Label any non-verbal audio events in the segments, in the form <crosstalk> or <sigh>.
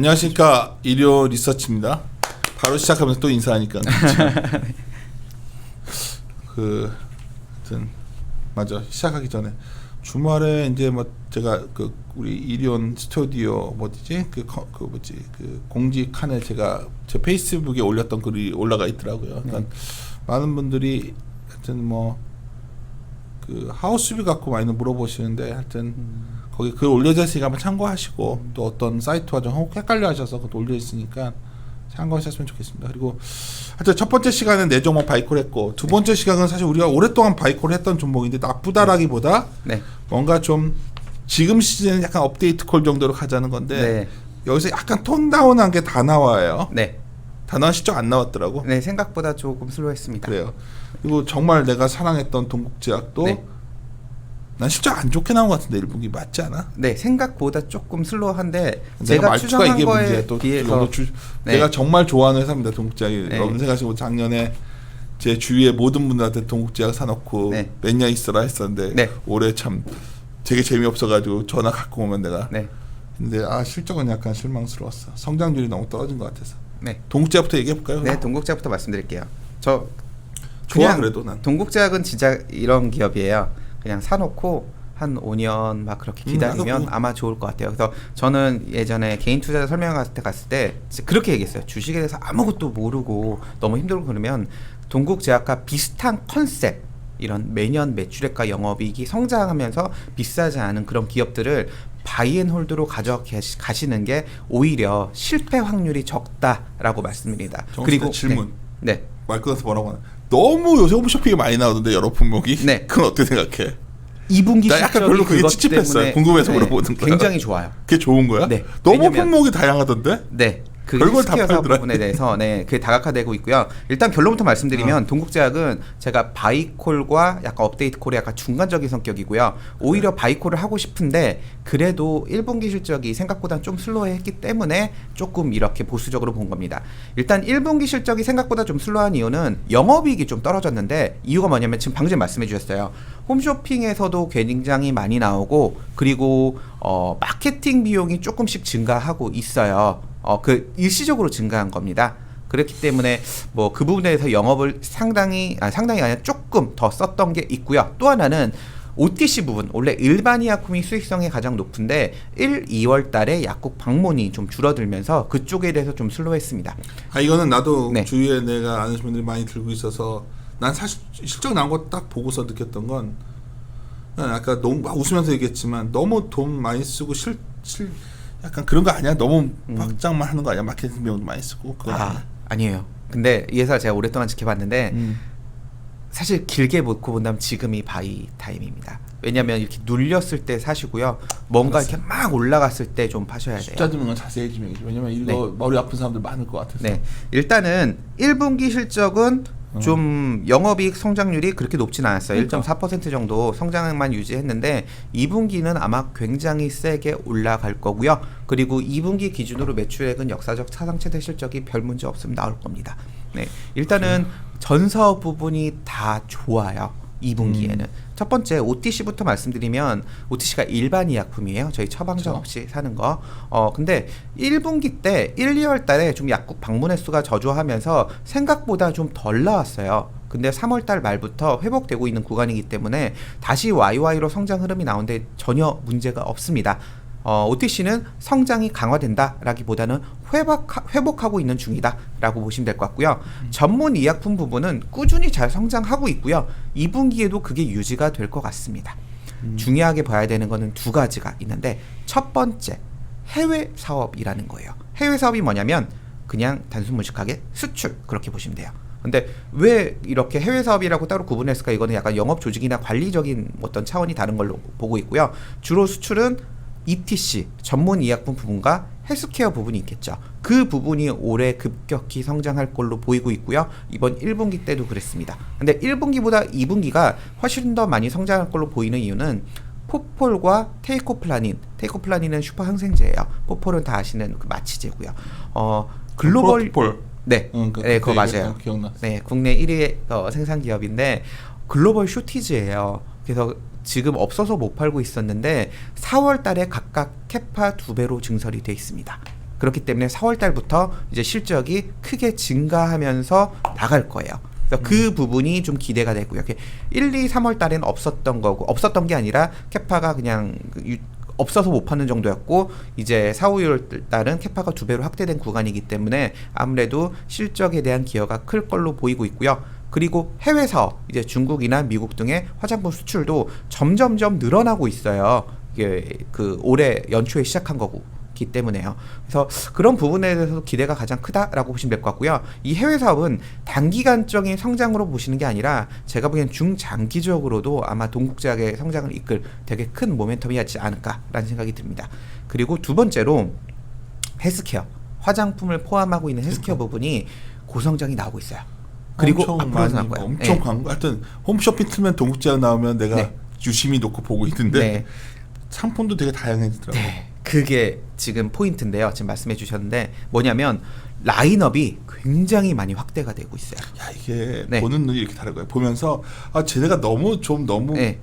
안녕하십니까. 일요 리서치입니다. 바로 시작하면서 또 인사하니까. <laughs> 그 하여튼 맞아. 시작하기 전에. 주말에 이제 뭐 제가 그 우리 일요원 스튜디오 뭐지? 그, 거- 그 뭐지? 그 공지 칸에 제가 제 페이스북에 올렸던 글이 올라가 있더라고요. 그러니까 많은 분들이 하여튼 뭐 그 하우스비 갖고 많이 물어보시는데 하여튼 거기 글 올려져 있으니까 한번 참고하시고 또 어떤 사이트와 좀 헷갈려 하셔서 그것도 올려 있으니까 참고하셨으면 좋겠습니다. 그리고 하여튼 첫 번째 시간은 네 종목 바이콜 했고 두 번째 시간은 사실 우리가 오랫동안 바이콜 했던 종목인데 나쁘다라기보다 네. 뭔가 좀 지금 시즌은 약간 업데이트 콜 정도로 가자는 건데 네. 여기서 약간 톤 다운한 게 다 나와요. 네. 다 나온 실적 안 나왔더라고. 네, 생각보다 조금 슬로했습니다. 그래요. 그리고 정말 내가 사랑했던 동국제약도 네. 난 실적 안 좋게 나온 것 같은데 1분기 맞지 않아? 네, 생각보다 조금 슬로한데 제가 추정한 거에 문제야. 또 비해서 주, 네. 내가 정말 좋아하는 회사입니다. 동국제약이. 네. 여러분 생각하시고 작년에 제 주위의 모든 분들한테 동국제약 사놓고 네. 몇년 있어라 했었는데 네. 올해 참 되게 재미없어가지고 전화 갖고 오면 내가 네. 근데 아 실적은 약간 실망스러웠어. 성장률이 너무 떨어진 것 같아서. 네. 동국제약부터 얘기해 볼까요? 네, 동국제약부터 말씀드릴게요. 저 좋아 그래도 난. 동국제약은 진짜 이런 기업이에요. 그냥 사놓고 한 5년 막 그렇게 음, 기다리면 그거- 아마 좋을 것 같아요. 그래서 저는 예전에 개인 투자 설명 갔을 때 갔을 때 그렇게 얘기했어요. 주식에 대해서 아무것도 모르고 너무 힘들고 그러면 동국 제약과 비슷한 컨셉 이런 매년 매출액과 영업이익이 성장하면서 비싸지 않은 그런 기업들을 바이앤홀드로 가져가시는 게 오히려 실패 확률이 적다라고 말씀드립니다. 정수대 질문. 네. 네. 말 끊어서 뭐라고 하나. 너무 요새 홈쇼핑이 많이 나오던데 여러 품목이. 네. 그건 어떻게 생각해? 2분기 나 약간 별로 그게 찝찝했어요. 때문에 네, 궁금해서 물어보는 거야. 굉장히 좋아요. 그게 좋은 거야? 네. 너무 왜냐면- 품목이 다양하던데? 네. 그 별걸 다 헬스케어 사업 팔더라. 부분에 대해서 네, 그게 다각화되고 있고요. 일단 결론부터 말씀드리면 동국제약은 제가 바이콜과 약간 업데이트 콜의 약간 중간적인 성격이고요. 오히려 바이콜을 하고 싶은데 그래도 1분기 실적이 생각보다 좀 슬로했기 때문에 조금 이렇게 보수적으로 본 겁니다. 일단 1분기 실적이 생각보다 좀 슬로한 이유는 영업이익이 좀 떨어졌는데 이유가 뭐냐면 지금 방금 말씀해 주셨어요. 홈쇼핑에서도 굉장히 많이 나오고 그리고 어, 마케팅 비용이 조금씩 증가하고 있어요. 어, 그 일시적으로 증가한 겁니다. 그렇기 때문에 뭐 그 부분에 대해서 영업을 상당히 아 상당히 아니라 조금 더 썼던 게 있고요. 또 하나는 OTC 부분 원래 일반 의약품이 수익성이 가장 높은데 1, 2월 달에 약국 방문이 좀 줄어들면서 그쪽에 대해서 좀 슬로했습니다. 아 이거는 나도 네. 주위에 내가 아는 분들이 많이 들고 있어서 난 사실 실적 나온 거 딱 보고서 느꼈던 건난 아까 너무 막 웃으면서 얘기했지만 너무 돈 많이 쓰고 실, 실 약간 그런 거 아니야? 너무 확장만 하는 거 아니야? 마케팅 비용도 많이 쓰고 그거 아 아니야? 아니에요. 근데 이 회사 제가 오랫동안 지켜봤는데 음. 사실 길게 놓고 본다면 지금이 바이 타임입니다. 왜냐하면 이렇게 눌렸을 때 사시고요. 뭔가 이렇게 막 올라갔을 때 좀 파셔야 돼요. 숫자 드는 건 자세히 좀 얘기해 줘. 왜냐면 이거 머리 아픈 사람들 많을 것 같아서. 네, 일단은 1분기 실적은 어. 좀 영업이익 성장률이 그렇게 높진 않았어요. 그러니까. 1.4% 정도 성장만 유지했는데 2분기는 아마 굉장히 세게 올라갈 거고요. 그리고 2분기 기준으로 매출액은 역사적 사상 최대 실적이 별 문제 없으면 나올 겁니다. 네, 일단은 전사업 부분이 다 좋아요. 2분기에는 음. 첫 번째 OTC부터 말씀드리면 OTC가 일반 의약품이에요. 저희 처방전 그렇죠. 없이 사는 거. 어 근데 1분기 때 1, 2월 달에 좀 약국 방문 횟수가 저조하면서 생각보다 좀 덜 나왔어요. 근데 3월 달 말부터 회복되고 있는 구간이기 때문에 다시 YY로 성장 흐름이 나오는데 전혀 문제가 없습니다. 어, OTC는 성장이 강화된다라기보다는 회복, 회복하고 있는 중이다라고 보시면 될 것 같고요. 전문 의약품 부분은 꾸준히 잘 성장하고 있고요. 2분기에도 그게 유지가 될 것 같습니다. 중요하게 봐야 되는 거는 두 가지가 있는데 첫 번째 해외 사업이라는 거예요. 해외 사업이 뭐냐면 그냥 단순 무식하게 수출 그렇게 보시면 돼요. 근데 왜 이렇게 해외 사업이라고 따로 구분했을까? 이거는 약간 영업 조직이나 관리적인 어떤 차원이 다른 걸로 보고 있고요. 주로 수출은 ETC 전문 의약품 부분과 헬스케어 부분이 있겠죠. 그 부분이 올해 급격히 성장할 걸로 보이고 있고요. 이번 1분기 때도 그랬습니다. 근데 1분기보다 2분기가 훨씬 더 많이 성장할 걸로 보이는 이유는 포폴과 테이코플라닌, 테이코플라닌은 슈퍼 항생제예요. 포폴은 다 아시는 그 마취제고요. 어 글로벌 프로토폴. 네, 응, 그- 네, 그거 맞아요. 기억나. 네, 국내 1위 어, 생산 기업인데 글로벌 쇼티지예요. 그래서 지금 없어서 못 팔고 있었는데 4월 달에 각각 캐파 두 배로 증설이 돼 있습니다. 그렇기 때문에 4월 달부터 이제 실적이 크게 증가하면서 나갈 거예요. 그래서 그 부분이 좀 기대가 되고요. 이렇게 1, 2, 3월 달에는 없었던 거고 없었던 게 아니라 캐파가 그냥 그 유- 없어서 못 파는 정도였고 이제 4, 5월 달은 캐파가 두 배로 확대된 구간이기 때문에 아무래도 실적에 대한 기여가 클 걸로 보이고 있고요. 그리고 해외 사업 이제 중국이나 미국 등의 화장품 수출도 점점점 늘어나고 있어요. 이게 그 올해 연초에 시작한 거고. 기 때문에요. 그래서 그런 부분에 대해서 기대가 가장 크다라고 보시면 될 것 같고요. 이 해외 사업은 단기간적인 성장으로 보시는 게 아니라 제가 보기엔 중장기적으로도 아마 동국제약의 성장을 이끌 되게 큰 모멘텀이 있지 않을까라는 생각이 듭니다. 그리고 두 번째로 헬스케어 화장품을 포함하고 있는 헬스케어 부분이 고성장이 나오고 있어요. 그리고 엄청 많이 나올 거예요. 엄청 예. 광고 하여튼 홈쇼핑 틀면 동국제약 나오면 내가 네. 유심히 놓고 보고 있는데 네. 상품도 되게 다양해지더라고. 네, 그게 지금 포인트인데요. 지금 말씀해 주셨는데 뭐냐면 라인업이 굉장히 많이 확대가 되고 있어요. 야 이게 네. 보는 눈이 이렇게 다른 거예요. 보면서 아 쟤네가 너무 좀 너무 네.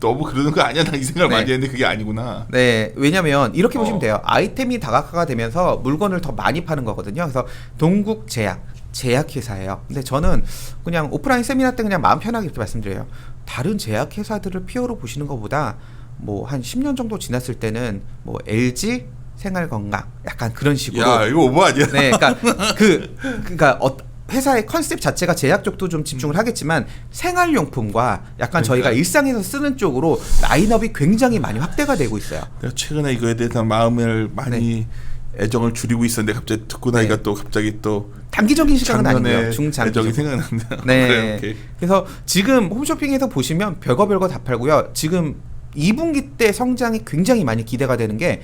너무 그러는 거 아니야? 나 이 생각을 네. 많이 했는데 그게 아니구나. 네, 왜냐면 이렇게 어. 보시면 돼요. 아이템이 다각화가 되면서 물건을 더 많이 파는 거거든요. 그래서 동국 제약 제약회사예요. 근데 저는 그냥 오프라인 세미나 때 그냥 마음 편하게 이렇게 말씀드려요. 다른 제약회사들을 피어로 보시는 것보다 뭐 한 10년 정도 지났을 때는 뭐 LG 생활건강 약간 그런 식으로 야 이거 오버 아니야? 네, 그러니까 <laughs> 그 그러니까 어, 회사의 컨셉 자체가 제약 쪽도 좀 집중을 하겠지만 생활용품과 약간 저희가 그러니까. 일상에서 쓰는 쪽으로 라인업이 굉장히 많이 확대가 되고 있어요. 내가 최근에 이거에 대해서 마음을 많이 애정을 줄이고 있었는데 갑자기 듣고 나니까 네. 또 갑자기 또 단기적인 시간은 아니고요. 작년에 중장기. 생각나는데. 네. <laughs> 그래. 그래서 지금 홈쇼핑에서 보시면 별거 별거 다 팔고요. 지금 2분기 때 성장이 굉장히 많이 기대가 되는 게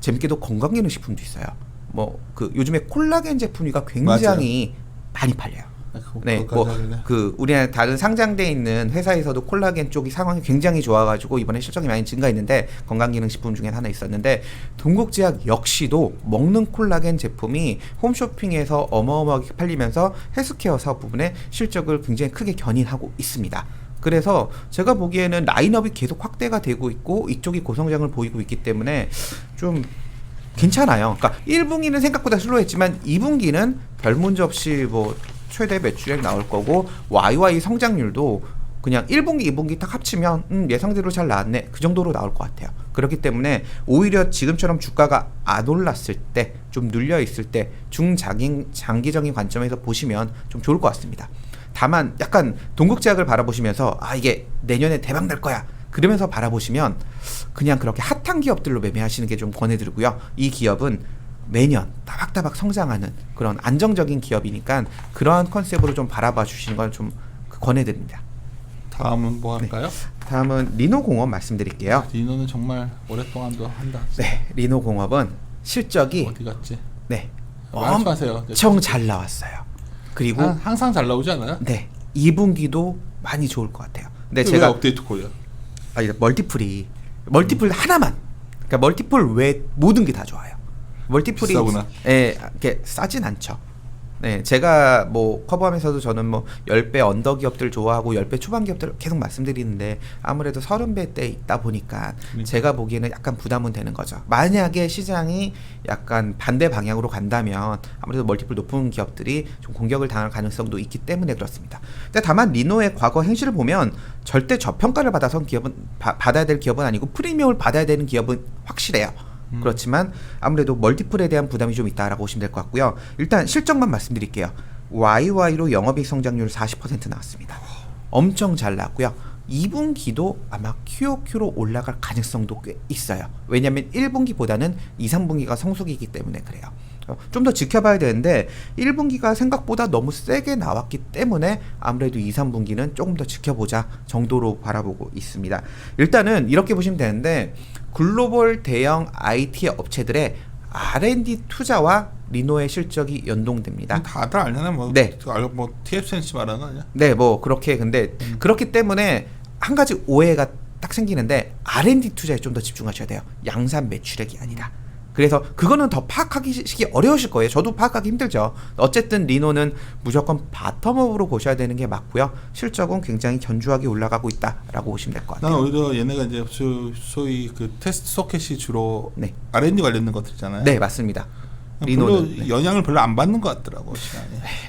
재밌게도 건강기능식품도 있어요. 뭐 그 요즘에 콜라겐 제품이가 굉장히 많이 팔려요. 아, 네, 그거까지 뭐 하길래. 그 우리나라 다른 상장돼 있는 회사에서도 콜라겐 쪽이 상황이 굉장히 좋아가지고 이번에 실적이 많이 증가했는데 건강기능식품 중에 하나 있었는데 동국제약 역시도 먹는 콜라겐 제품이 홈쇼핑에서 어마어마하게 팔리면서 헬스케어 사업 부분에 실적을 굉장히 크게 견인하고 있습니다. 그래서 제가 보기에는 라인업이 계속 확대가 되고 있고 이쪽이 고성장을 보이고 있기 때문에 좀 괜찮아요. 그러니까 1분기는 생각보다 슬로했지만 2분기는 별 문제 없이 뭐 최대 매출액 나올 거고 YY 성장률도 그냥 1분기, 2분기 딱 합치면 음, 예상대로 잘 나왔네 그 정도로 나올 것 같아요. 그렇기 때문에 오히려 지금처럼 주가가 안 올랐을 때 좀 눌려 있을 때 중장기 장기적인 관점에서 보시면 좀 좋을 것 같습니다. 다만 약간 동국제약을 바라보시면서 아 이게 내년에 대박 날 거야 그러면서 바라보시면 그냥 그렇게 핫한 기업들로 매매하시는 게 좀 권해드리고요. 이 기업은 매년 따박따박 성장하는 그런 안정적인 기업이니까 그러한 컨셉으로 좀 바라봐 주시는 걸 좀 권해드립니다. 다음은 뭐 할까요? 다음은 리노공업 말씀드릴게요. 디노는 정말 오랫동안도 한다. 네, 리노공업은 실적이 어디 갔지? 네. 엄청 잘 나왔어요. 그리고 한- 항상 잘 나오지 않아요? 네 2분기도 많이 좋을 것 같아요. 근데 왜 제가 업데이트 콜이야? 아, 멀티플이 멀티플 하나만. 그러니까 멀티플 외 모든 게 다 좋아요. 멀티플이 비싸구나. 예, 이게 싸진 않죠. 네, 제가 뭐 커버하면서도 저는 뭐 10배 언더 기업들 좋아하고 10배 초반 기업들 계속 말씀드리는데 아무래도 30배 때 있다 보니까 그러니까. 제가 보기에는 약간 부담은 되는 거죠. 만약에 시장이 약간 반대 방향으로 간다면 아무래도 멀티플 높은 기업들이 좀 공격을 당할 가능성도 있기 때문에 그렇습니다. 근데 다만 리노의 과거 행실을 보면 절대 저평가를 받아서 기업은 바- 받아야 될 기업은 아니고 프리미엄을 받아야 되는 기업은 확실해요. 음. 그렇지만 아무래도 멀티플에 대한 부담이 좀 있다라고 보시면 될 것 같고요. 일단 실적만 말씀드릴게요. YY로 영업이익 성장률 40% 나왔습니다. 엄청 잘 나왔고요. 2분기도 아마 QOQ로 올라갈 가능성도 꽤 있어요. 왜냐하면 1분기보다는 2, 3분기가 성수기이기 때문에 그래요. 좀 더 지켜봐야 되는데 1분기가 생각보다 너무 세게 나왔기 때문에 아무래도 2, 3분기는 조금 더 지켜보자 정도로 바라보고 있습니다. 일단은 이렇게 보시면 되는데 글로벌 대형 IT 업체들의 R&D 투자와 리노의 실적이 연동됩니다. 다들 알잖아 뭐. 네. 알- 뭐 TFNC 말하는 거 아니야? 네, 뭐 그렇게 근데 음. 그렇기 때문에 한 가지 오해가 딱 생기는데 R&D 투자에 좀 더 집중하셔야 돼요. 양산 매출액이 아니라. 그래서 그거는 더 파악하기 어려우실 거예요. 저도 파악하기 힘들죠. 어쨌든 리노는 무조건 바텀업으로 보셔야 되는 게 맞고요. 실적은 굉장히 견주하게 올라가고 있다라고 보시면 될것난 같아요. 오히려 얘네가 이제 소, 소위 그 테스트 소켓이 주로 네, R&D 관련된 것들이잖아요. 네 맞습니다. 리노는 네. 영향을 별로 안 받는 것 같더라고 시간이.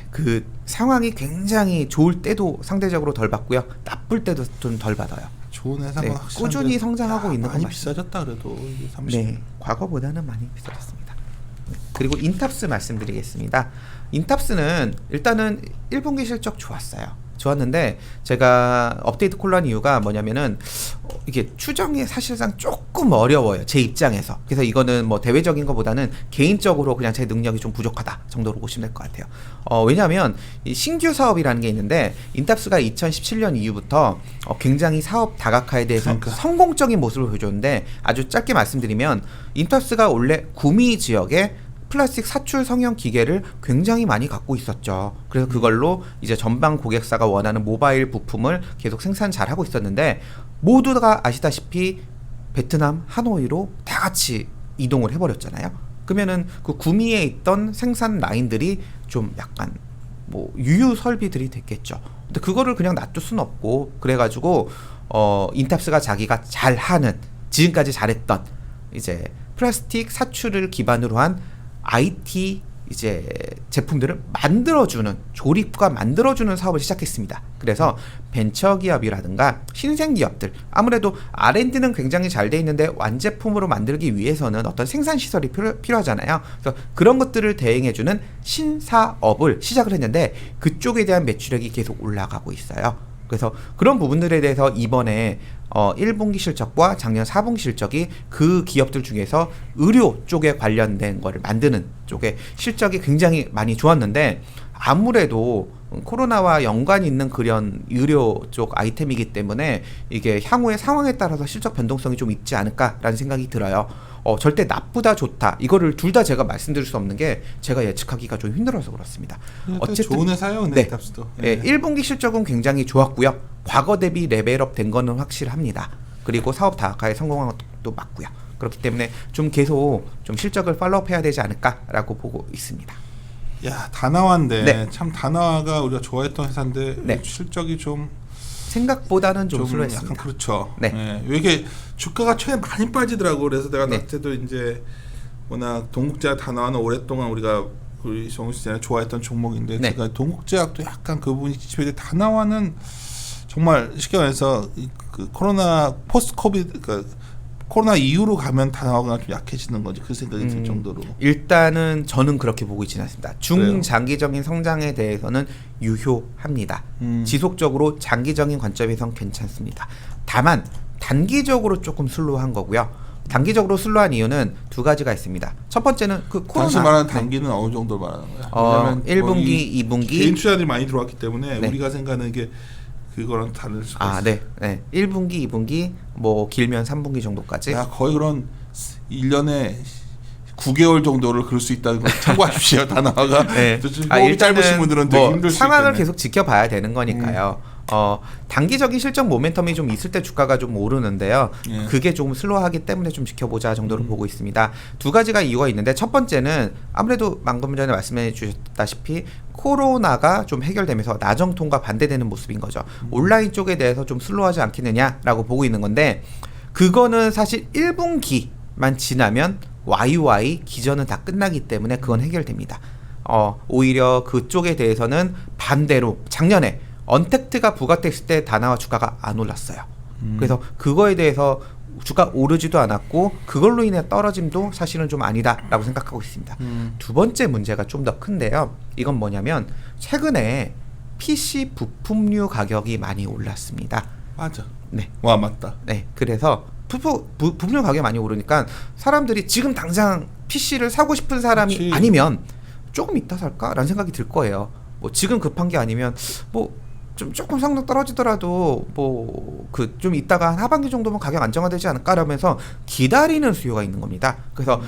그 상황이 굉장히 좋을 때도 상대적으로 덜 받고요. 나쁠 때도 좀 덜 받아요. 좋은 회사가 네, 꾸준히 성장하고 야, 있는 건 많이. 비싸졌다 그래도 이게 30. 네, 과거보다는 많이 비싸졌습니다. 그리고 인탑스 말씀드리겠습니다. 인탑스는 일단은 1분기 실적 좋았어요. 좋았는데 제가 업데이트 콜란 이유가 뭐냐면은 어, 이게 추정이 사실상 조금 어려워요 제 입장에서 그래서 이거는 뭐 대외적인 것보다는 개인적으로 그냥 제 능력이 좀 부족하다 정도로 보시면 될 것 같아요 어, 왜냐하면 이 신규 사업이라는 게 있는데 인탑스가 2017년 이후부터 어, 굉장히 사업 다각화에 대해서 그러니까. 성공적인 모습을 보여줬는데 아주 짧게 말씀드리면 인탑스가 원래 구미 지역에 플라스틱 사출 성형 기계를 굉장히 많이 갖고 있었죠. 그래서 그걸로 이제 전방 고객사가 원하는 모바일 부품을 계속 생산 잘 하고 있었는데 모두가 아시다시피 베트남 하노이로 다 같이 이동을 해버렸잖아요. 그러면은 그 구미에 있던 생산 라인들이 좀 약간 뭐 유유 설비들이 됐겠죠. 근데 그거를 그냥 놔둘 수는 없고 그래가지고 어 인탑스가 자기가 잘하는 지금까지 잘했던 이제 플라스틱 사출을 기반으로 한 IT 이제 제품들을 만들어주는 조립과 만들어주는 사업을 시작했습니다. 그래서 벤처 기업이라든가 신생 기업들 아무래도 R&D는 굉장히 잘 돼 있는데 완제품으로 만들기 위해서는 어떤 생산 시설이 필요, 필요하잖아요. 그래서 그런 것들을 대행해주는 신사업을 시작을 했는데 그쪽에 대한 매출액이 계속 올라가고 있어요. 그래서 그런 부분들에 대해서 이번에 어 1분기 실적과 작년 4분기 실적이 그 기업들 중에서 의료 쪽에 관련된 거를 만드는 쪽에 실적이 굉장히 많이 좋았는데 아무래도 코로나와 연관이 있는 그런 의료 쪽 아이템이기 때문에 이게 향후의 상황에 따라서 실적 변동성이 좀 있지 않을까라는 생각이 들어요. 어, 절대 나쁘다 좋다 이거를 둘 다 제가 말씀드릴 수 없는 게 제가 예측하기가 좀 힘들어서 그렇습니다. 어쨌든 좋은 회사예요, 근데 네. 탑스도. 예, 1분기 실적은 굉장히 좋았고요. 과거 대비 레벨업 된 거는 확실합니다. 그리고 사업 다각화에 성공한 것도 맞고요. 그렇기 때문에 좀 계속 좀 실적을 팔로우업 해야 되지 않을까라고 보고 있습니다. 야 다나와인데 네. 참 다나와가 우리가 좋아했던 회사인데 네. 실적이 좀 생각보다는 좀, 좀 슬로했습니다. 약간 그렇죠. 네. 예, 왜 이게 주가가 최근에 많이 빠지더라고. 그래서 내가 네. 나때도 이제 워낙 동국제약 다나와는 오랫동안 우리가 우리 씨가 좋아했던 종목인데 네. 제가 동국제약도 약간 그 부분이 기초인데 다나와는 정말 쉽게 말해서 이, 그 코로나 포스트 코비드 그러니까 코로나 이후로 가면 다나와가 좀 약해지는 거지 그 생각이 들 음, 정도로. 일단은 저는 그렇게 보고 있지는 않습니다. 중장기적인 성장에 대해서는 유효합니다. 음. 지속적으로 장기적인 관점에선 괜찮습니다. 다만 단기적으로 조금 슬로우한 거고요. 단기적으로 슬로우한 이유는 두 가지가 있습니다. 첫 번째는 그 코로나 당시 말하는 네. 단기는 어느 정도 말하는 거야? 어, 왜냐면 뭐 1분기, 이 2분기 개인 투자들이 많이 들어왔기 때문에 네. 우리가 생각하는 게 그거랑 다를 수가 아, 있어. 네. 네. 1분기, 2분기, 뭐 길면 3분기 정도까지. 야 거의 그런 1년에 9개월 정도를 그럴 수 있다는 걸 참고하십시오. 다나와가 <laughs> 네. 아, 호흡이 짧으신 분들은 되게 뭐 힘들 수 상황을 있겠네. 음. 계속 지켜봐야 되는 거니까요. 어, 단기적인 실적 모멘텀이 좀 있을 때 주가가 좀 오르는데요. 예. 음. 그게 조금 슬로우하기 때문에 좀 지켜보자 정도로 보고 있습니다. 두 가지가 이유가 있는데 첫 번째는 아무래도 방금 전에 말씀해 주셨다시피 코로나가 좀 해결되면서 나정통과 반대되는 모습인 거죠. 음. 온라인 쪽에 대해서 좀 슬로우하지 않겠느냐라고 보고 있는 건데 그거는 사실 1분기만 지나면 YY 기전은 다 끝나기 때문에 그건 해결됩니다. 어, 오히려 그쪽에 대해서는 반대로 작년에 언택트가 부각됐을 때 다나와 주가가 안 올랐어요. 음. 그래서 그거에 대해서 주가 오르지도 않았고 그걸로 인해 떨어짐도 사실은 좀 아니다라고 생각하고 있습니다. 음. 두 번째 문제가 좀 더 큰데요. 이건 뭐냐면 최근에 PC 부품류 가격이 많이 올랐습니다. 맞아. 네. 와 맞다. 네, 그래서 부품 부, 부품료 가격이 많이 오르니까 사람들이 지금 당장 PC를 사고 싶은 사람이 그치. 아니면 조금 이따 살까라는 생각이 들 거예요. 뭐 지금 급한 게 아니면 뭐 좀 조금 성능 떨어지더라도 뭐 그 좀 이따가 한 하반기 정도면 가격 안정화되지 않을까라면서 기다리는 수요가 있는 겁니다. 그래서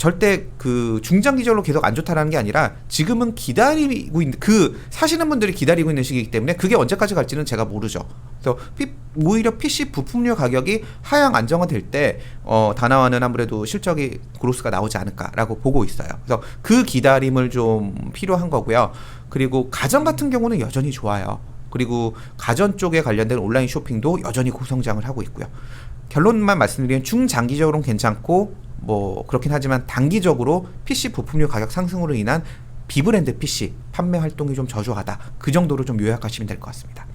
절대 그 중장기적으로 계속 안 좋다라는 게 아니라 지금은 기다리고 있는 그 사시는 분들이 기다리고 있는 시기이기 때문에 그게 언제까지 갈지는 제가 모르죠. 그래서 피, 오히려 PC 부품류 가격이 하향 안정화될 때 어, 다나와는 아무래도 실적이 그로스가 나오지 않을까라고 보고 있어요. 그래서 그 기다림을 좀 필요한 거고요. 그리고 가전 같은 경우는 여전히 좋아요. 그리고 가전 쪽에 관련된 온라인 쇼핑도 여전히 고성장을 하고 있고요. 결론만 말씀드리면 중장기적으로는 괜찮고 뭐 그렇긴 하지만 단기적으로 PC 부품류 가격 상승으로 인한 비브랜드 PC 판매 활동이 좀 저조하다. 그 정도로 좀 요약하시면 될 것 같습니다.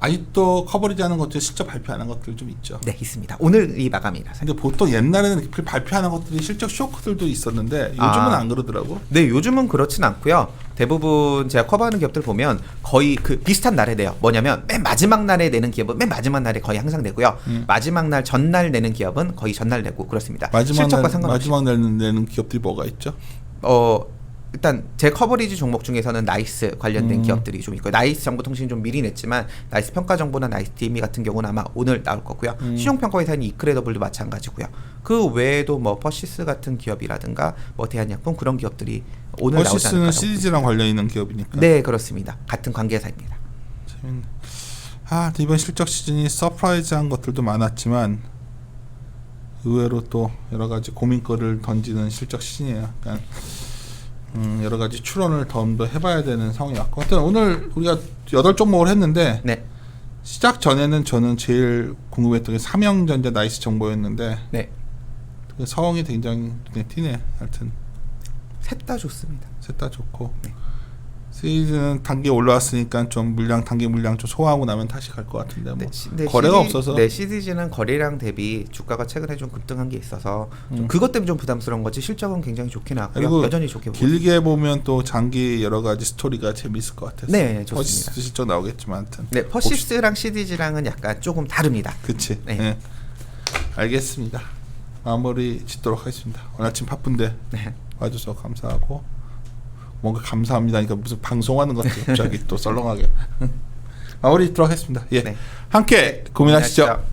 아직도 커버리지 하는 것들이 실적 발표하는 것들 좀 있죠. 네, 있습니다. 오늘이 마감이라서. 근데 보통 옛날에는 이렇게 발표하는 것들이 실적 쇼크들도 있었는데 요즘은 아. 안 그러더라고. 네, 요즘은 그렇진 않고요. 대부분 제가 커버하는 기업들 보면 거의 그 비슷한 날에 내요. 뭐냐면 맨 마지막 날에 내는 기업은 맨 마지막 날에 거의 항상 내고요. 음. 마지막 날 전날 내는 기업은 거의 전날 내고 그렇습니다. 마지막 실적과 날, 상관없이. 마지막 내는, 내는 기업들이 뭐가 있죠? 어 일단 제 커버리지 종목 중에서는 나이스 관련된 음. 기업들이 좀 있고요. 나이스 정보통신 좀 미리 냈지만 나이스 평가 정보나 나이스 DME 같은 경우는 아마 오늘 나올 거고요. 음. 신용평가회사인 이크레더블도 마찬가지고요. 그 외에도 뭐 퍼시스 같은 기업이라든가 뭐 대한약품 그런 기업들이 오늘 나오지 퍼시스는 않을까. 시리즈랑 관련 있는 기업이니까. 네 그렇습니다. 같은 관계사입니다. 재밌네. 아 이번 실적 시즌이 서프라이즈한 것들도 많았지만 의외로 또 여러 가지 고민거리를 던지는 실적 시즌이에요. 그러니까 음, 여러 가지 추론을 더 해봐야 되는 상황이었고, 하여튼 오늘 우리가 여덟 종목을 했는데 네, 시작 전에는 저는 제일 궁금했던 게 삼형전자 나이스 정보였는데 네, 그 서엉이 굉장히 눈에 띄네. 하여튼 셋 다 좋습니다. 셋 다 좋고 네. 시리즈는 단계 올라왔으니까 좀 물량 단계 물량 좀 소화하고 나면 다시 갈 것 같은데 뭐 네, 시- 네, 거래가 CD 없어서 네, CDG는 거래량 대비 주가가 최근에 좀 급등한 게 있어서 좀 음. 그것 때문에 좀 부담스러운 거지 실적은 굉장히 좋게 나왔고요. 여전히 좋게 보고 길게 보면 또 장기 여러 가지 스토리가 재밌을 것 같아서 네, 좋습니다. 퍼시스 실적 나오겠지만 하여튼 네, 퍼시스랑 CDG랑은 약간 조금 다릅니다. 그치 네. 네. 알겠습니다 마무리 짓도록 하겠습니다 오늘 아침 바쁜데 네. 와줘서 감사하고 뭔가 감사합니다니까 무슨 방송하는 것 같아요. 갑자기 또 썰렁하게. 마무리 짓도록 하겠습니다. 예. 네. 함께 고민하시죠. 고민하시죠.